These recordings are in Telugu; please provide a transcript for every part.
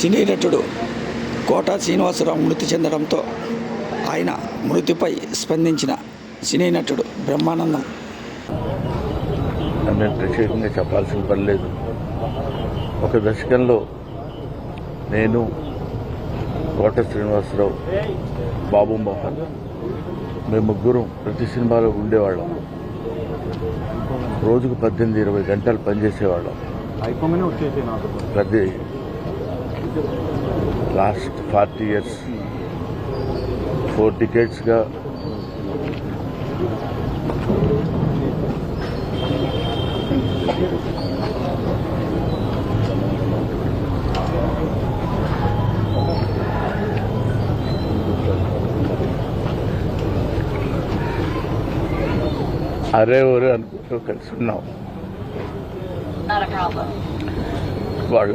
సినీ నటుడు కోట శ్రీనివాసరావు మృతి చెందడంతో ఆయన మృతిపై స్పందించిన సినీ నటుడు బ్రహ్మానందం నేను ప్రత్యేకంగా చెప్పాల్సిన పని లేదు. ఒక దశకంలో నేను కోట శ్రీనివాసరావు బాబు మోహన్ మేము ముగ్గురం ప్రతి సినిమాలో ఉండేవాళ్ళం. రోజుకు పద్దెనిమిది ఇరవై గంటలు పనిచేసేవాళ్ళం. ప్రతి లాస్ట్ ఫార్టీ ఇయర్స్ ఫోర్ టికెట్స్గా అరే ఒరే అనుకుంటూ కలిసి ఉన్నాం. వాళ్ళ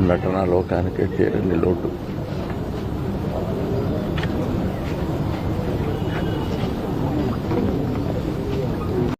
నటన లోకానికి తీరని లోటు.